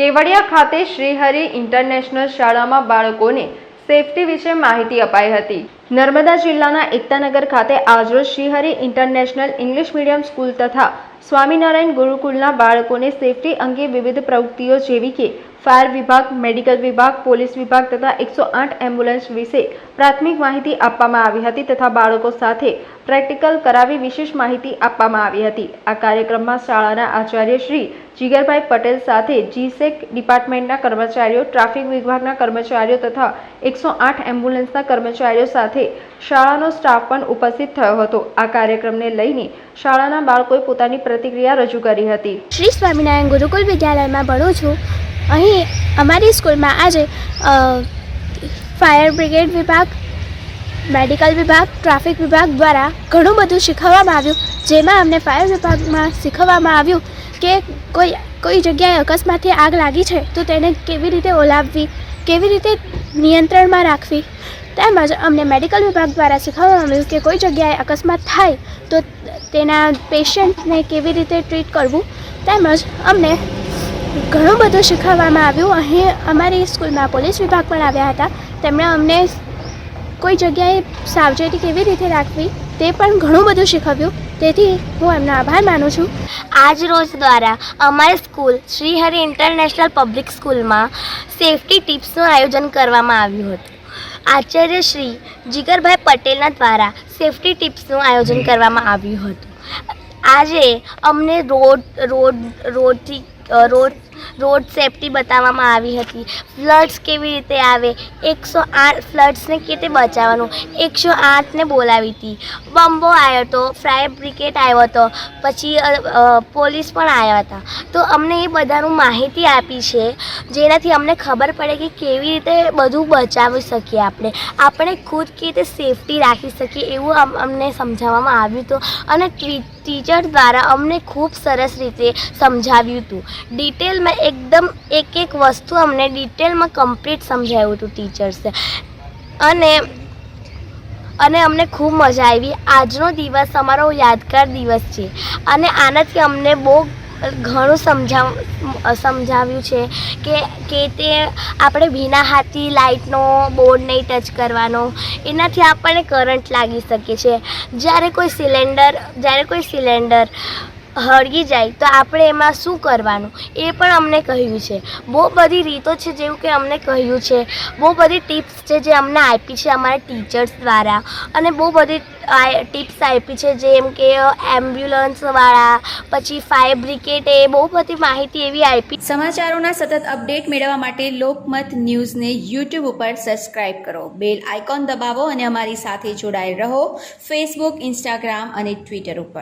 કેવડિયા ખાતે શ્રીહરિ ઇન્ટરનેશનલ શાળામાં બાળકોને સેફટી વિશે માહિતી અપાઈ હતી. નર્મદા જિલ્લાના એકતાનગર ખાતે આજરોજ Shrihari international English medium school તથા સ્વામિનારાયણ ગુરુકુલના બાળકોને સેફટી અંગે વિવિધ પ્રવૃત્તિઓ જેવી કે ફાયર વિભાગ, મેડિકલ વિભાગ, પોલીસ વિભાગ તથા એકસો આઠ એમ્બ્યુલન્સ વિશે પ્રાથમિક માહિતી આપવામાં આવી હતી તથા બાળકો સાથે પ્રેક્ટિકલ કરાવી વિશેષ માહિતી આપવામાં આવી હતી. આ કાર્યક્રમમાં શાળાના આચાર્ય શ્રી જીગરભાઈ પટેલ સાથે જીસેક ડિપાર્ટમેન્ટના કર્મચારીઓ, ટ્રાફિક વિભાગના કર્મચારીઓ તથા એકસો આઠ એમ્બ્યુલન્સના કર્મચારીઓ સાથે શાળાનો સ્ટાફ પણ ઉપસ્થિત થયો હતો. આ કાર્યક્રમને લઈને શાળાના બાળકોએ પોતાની પ્રતિક્રિયા રજૂ કરી હતી. શ્રી સ્વામિનારાયણ ગુરુકુલ વિદ્યાલયમાં ભણું છું. અહીં અમારી સ્કૂલમાં આજે ફાયર બ્રિગેડ વિભાગ, મેડિકલ વિભાગ, ટ્રાફિક વિભાગ દ્વારા ઘણું બધું શીખવવામાં આવ્યું. જેમાં અમને ફાયર વિભાગમાં શીખવવામાં આવ્યું કે કોઈ કોઈ જગ્યાએ અકસ્માતથી આગ લાગી છે, તો તેને કેવી રીતે ઓલાવવી, કેવી રીતે નિયંત્રણમાં રાખવી? તેમજ અમને મેડિકલ વિભાગ દ્વારા શીખવવામાં આવ્યું કે કોઈ જગ્યાએ અકસ્માત થાય તો તેના પેશન્ટને કેવી રીતે ટ્રીટ કરવું તેમજ અમને ઘણું બધું શીખવવામાં આવ્યું. અહીં અમારી સ્કૂલમાં પોલીસ વિભાગ પણ આવ્યા હતા. તેમણે અમને કોઈ જગ્યાએ સાવચેતી કેવી રીતે રાખવી તે પણ ઘણું બધું શીખવ્યું. તેથી હું એમનો આભાર માનું છું. આજ રોજ દ્વારા અમારી સ્કૂલ શ્રીહરિ ઇન્ટરનેશનલ પબ્લિક સ્કૂલમાં સેફટી ટિપ્સનું આયોજન કરવામાં આવ્યું હતું. આચાર્ય શ્રી જીગરભાઈ પટેલના દ્વારા સેફટી ટિપ્સનું આયોજન કરવામાં આવ્યું હતું. આજે અમને રોડ રોડ, રોડથી રોડ રોડ સેફટી બતાવવામાં આવી હતી. ફ્લડ્સ કેવી રીતે આવે? એકસો આઠ ફ્લડ્સને કેવી રીતે બચાવવાનું? એકસો આઠને બોલાવી હતી બોમ્બો આવ્યો હતો ફાયર બ્રિગેડ આવ્યો હતો પછી પોલીસ પણ આવ્યા હતા. તો અમને એ બધાનું માહિતી આપી છે, જેનાથી અમને ખબર પડે કે કેવી રીતે બધું બચાવી શકીએ આપણે. આપણે ખુદ કેવી રીતે સેફટી રાખી શકીએ એવું અમને સમજાવવામાં આવ્યું હતું અને ટી- ટીચર દ્વારા અમને ખૂબ સરસ રીતે સમજાવ્યું હતું. ડિટેલમાં એકદમ એક એક વસ્તુ અમને ડિટેલમાં કમ્પ્લીટ સમજાવ્યું હતું ટીચર્સે અને અને અમને ખૂબ મજા આવી. આજનો દિવસ અમારો યાદગાર દિવસ છે. અને આનાથી અમને બહુ ઘણું સમજાવ, સમજાવ્યું છે કે કે તે આપણે ભીના હાથથી લાઇટનો બોર્ડ નહીં ટચ કરવાનો. એનાથી આપણને કરંટ લાગી શકે છે. જ્યારે કોઈ સિલિન્ડર, જ્યારે કોઈ સિલિન્ડર હળગી જાય તો આપણે એમાં શું કરવાનું? એ પણ અમને કહ્યું છે. બહુ બધી રીતો છે જેવું કે અમને કહ્યું છે. બહુ બધી ટિપ્સ છે જે અમને આપી છે અમારા ટીચર્સ દ્વારા. અને બહુ બધી ટિપ્સ આપી છે જેમ કે એમ્બ્યુલન્સવાળા પછી ફાયર એ બહુ બધી માહિતી એવી આપી. સમાચારોના સતત અપડેટ મેળવવા માટે લોકમત ન્યૂઝને યુટ્યુબ ઉપર સબસ્ક્રાઇબ કરો. બેલ આઇકોન દબાવો અને અમારી સાથે જોડાયેલ રહો. ફેસબુક ઇન્સ્ટાગ્રામ અને ટ્વિટર ઉપર.